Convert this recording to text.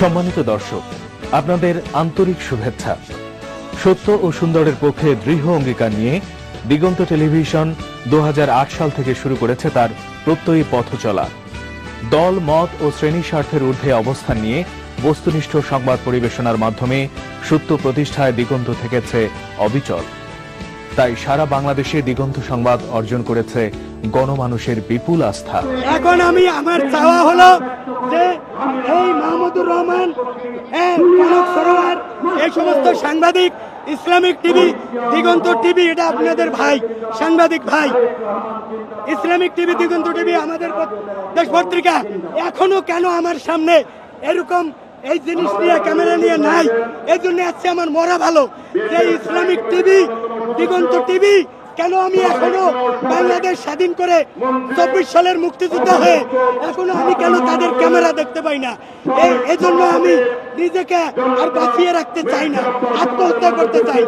সম্মানিত দর্শক, আপনাদের আন্তরিক শুভেচ্ছা। সত্য ও সুন্দরের পক্ষে দৃঢ় অঙ্গীকার নিয়ে দিগন্ত টেলিভিশন দু সাল থেকে শুরু করেছে তার প্রত্যয়ী পথ চলা। দল, মত ও শ্রেণি স্বার্থের ঊর্ধ্বে অবস্থান নিয়ে বস্তুনিষ্ঠ সংবাদ পরিবেশনার মাধ্যমে সত্য প্রতিষ্ঠায় দিগন্ত থেকেছে অবিচল। তাই সারা বাংলাদেশে দিগন্ত সংবাদ অর্জন করেছে গণমানুষের বিপুল আস্থা। এখন আমি আমার চাওয়া হলো যে এই মাহমুদুর রহমান সরোয়ার, এই সমস্ত সাংবাদিক, ইসলামিক টিভি, দিগন্ত টিভি, এটা আপনাদের ভাই, সাংবাদিক ভাই। ইসলামিক টিভি, দিগন্ত টিভি আমাদের দেশ পত্রিকা এখনও কেন আমার সামনে এরকম এই জিনিস নিয়ে, ক্যামেরা নিয়ে নাই? এই জন্য আসছে আমার মরা ভালো। যে ইসলামিক টিভি, দিগন্ত টিভি কেন আমি এখনও বাংলাদেশ স্বাধীন করে চব্বিশ সালের মুক্তিযুদ্ধ হয়ে এখনও আমি কেন তাদের ক্যামেরা দেখতে পাই না? এজন্য আমি নিজেকে আর বাঁচিয়ে রাখতে চাই না, আত্মহত্যা করতে চাই।